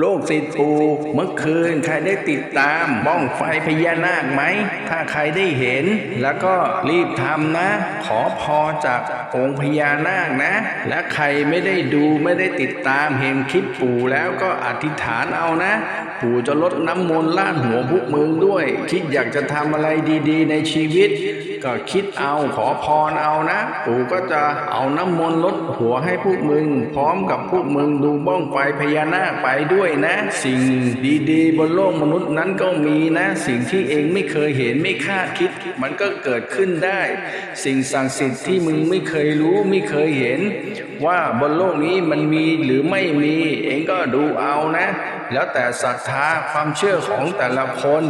โลกสิทธิ์ปูเมื่อคืนใครได้ติดตามบ้องไฟพญานาคไหม ถ้าใครได้เห็น แล้วก็รีบทำนะ ขอพรจากองค์พญานาคนะ และใครไม่ได้ดูไม่ได้ติดตามเห็นคลิปปู่แล้วก็อธิษฐานเอานะ ปู่จะลดน้ำมนต์ล้านหัวพวกมึงด้วย คิดอยากจะทำอะไรดีๆ ในชีวิต ก็คิดเอาขอพรเอานะ ปู่ก็จะเอาน้ำมนต์ลดหัวให้พวกมึง พร้อมกับพวกมึงดูบ้องไฟพญานาคไปด้วยนะ สิ่งดีๆ บนโลกมนุษย์นั้นก็มีนะ สิ่งที่เองไม่เคยเห็นไม่คาดคิด มันก็เกิดขึ้นได้ สิ่งศักดิ์สิทธิ์ที่มึงไม่เคยรู้ไม่เคยเห็น ว่าบนโลกนี้มันมีหรือไม่มี เองก็ดูเอานะ แล้วแต่ศรัทธาความเชื่อของแต่ละคน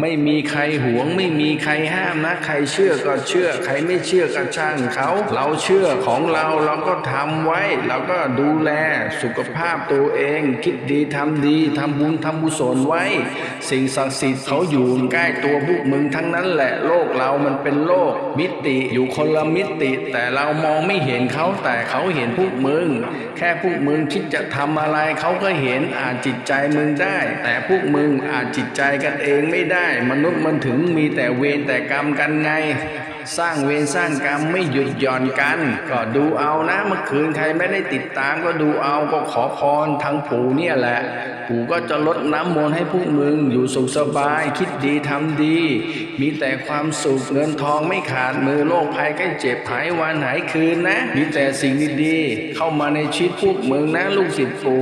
ไม่มีใครหวง ไม่มีใครห้ามนะ ใครเชื่อก็เชื่อ ใครไม่เชื่อก็ช่างเขา เราเชื่อของเราเราก็ทำไว้ เราก็ดูแลสุขภาพตัวเอง คิดดีทำดีทำบุญทำบุญศลไว้ สิ่งศักดิ์สิทธิ์เขาอยู่ใกล้ตัวพวกมึงทั้งนั้นแหละโลกเรามันเป็นโลก มิติอยู่คนละมิติ แต่เรามองไม่เห็นเขาแต่เขาเห็นพวกมึง แค่พวกมึงคิดจะทำอะไรเขาก็เห็นอาจจิตใจมึงได้ แต่พวกมึงอาจจิตใจกันเองไม่ได้ มนุษย์มันถึงมีแต่เวรแต่กรรมกันไง สร้างเวรสร้างกรรมไม่หยุดหย่อนกัน ก็ดูเอานะเมื่อคืนใครไม่ได้ติดตามก็ดูเอาก็ขอพรทางปู่เนี่ยแหละปู่ก็จะลดน้ำมนต์ให้พวกมึงอยู่สุขสบาย คิดดีทำดี มีแต่ความสุขเงินทองไม่ขาดมือโรคภัยใกล้เจ็บหายวันหายคืนนะ มีแต่สิ่งดีๆเข้ามาในชีวิตพวกมึงนะลูกศิษย์ปู